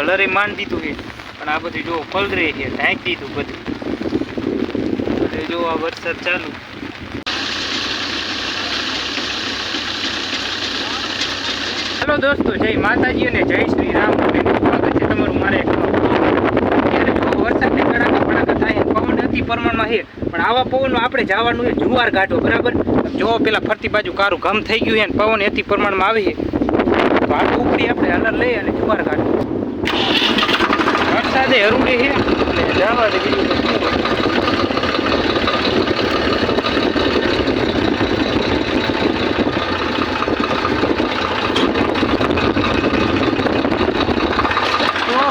હલરે માંડ દીધું છે. પણ આ બધું જો પલરે છે, ઢાંકી દીધું બધું. એટલે જો આ વરસાદ ચાલુ. હેલો દોસ્તો, જય માતાજી અને જય શ્રી રામ. સ્વાગત છે તમારું મારે વરસાદની કડાકા ભડાકા થાય, પવન અતિ પ્રમાણમાં છે, પણ આવા પવનમાં આપણે જવાનું છે જુવાર ઘાટો, બરાબર? જો પેલા ફરતી બાજુ કારું ગમ થઈ ગયું છે પવન અતિ પ્રમાણમાં આવે છે. ઉપરી આપણે અલર લઈ અને જુવાર ઘાટો. વરસાદે હરુડે છે જવા દે બીજું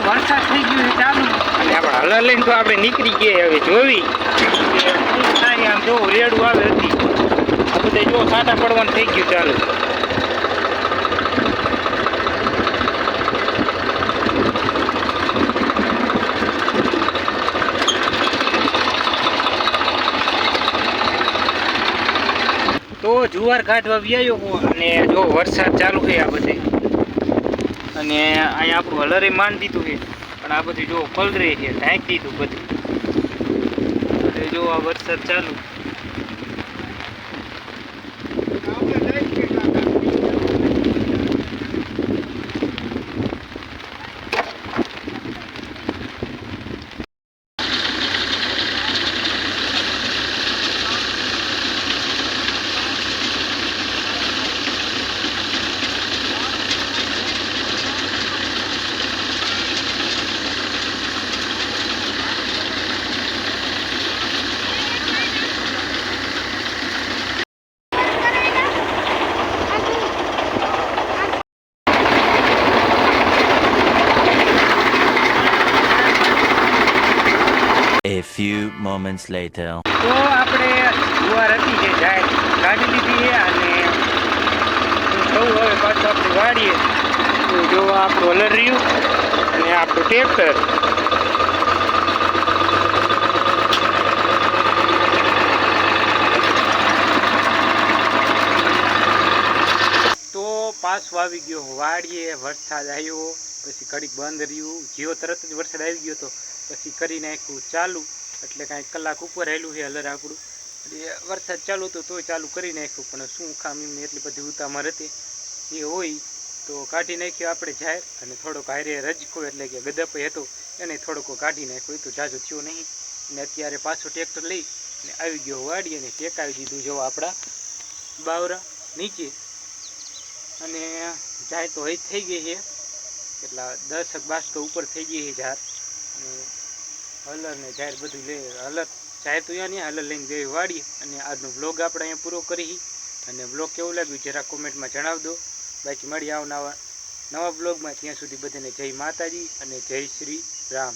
વરસાદ થઈ ગયો છે ચાલુ. અને આપણે હલર લઈને તો આપણે નીકળી ગયા હવે જોવી. થાય આમ જો રેડું આવે હતી. આ બધે જો સાટા પડવાનું થઈ ગયું ચાલુ. તો જુવાર કાઢવા વ્યાયો હું અને જો વરસાદ ચાલુ છે આ બધે. અને અહીંયા આપણું હલરે માન દીધું છે. પણ આ બધું જો પલરે છે, ઢાંકી દીધું બધું. જો આ વરસાદ ચાલુ. Few moments later. તો આપણે ગુવાર હતી જે જાય કાઢી લીધી અને જવું હવે પાછું આપણે વાળીએ તો જો આ હલર રહ્યું અને આપણું ટ્રેક્ટર તો પાસ આવી ગયો વાડીએ વરસાદ આવ્યો, પછી કડીક બંધ રહ્યું, જીઓ તરત જ વરસાદ આવી ગયો તો પછી કરી નાખ્યું ચાલુ. એટલે કાંઈક કલાક ઉપર રહેલું છે હલર આપણું એટલે વરસાદ ચાલુ હતો તોય ચાલુ કરી નાખ્યું, પણ શું એમને એટલી બધી ઉતામર હતી. એ હોય તો કાઢી નાખ્યો આપણે જાહેર, અને થોડોક હારે રજકો એટલે કે ગદપ હતો, એને થોડોક કાઢી નાખ્યો. એ તો જાજુ થયો નહીં. અને અત્યારે પાછો ટ્રેક્ટર લઈ અને આવી ગયો વાડી અને ટેકાવી દીધું જો આપણા બાવરા નીચે. અને જાય તો હજી થઈ ગઈ છે. એટલા બાસ તો ઉપર થઈ ગઈ છે ઝાડ. અને હલર ને જાહેર બધું લે હલર જાહેર તો અહીંયા હલર લઈને જઈ વાડી અને આજનો બ્લોગ આપણે અહીંયા પૂરો કરી અને બ્લોગ કેવું લાગ્યું જરા કોમેન્ટમાં જણાવજો. બાકી મળી આવનારા નવા બ્લોગમાં ત્યાં સુધી બધાને જય માતાજી અને જય શ્રી રામ.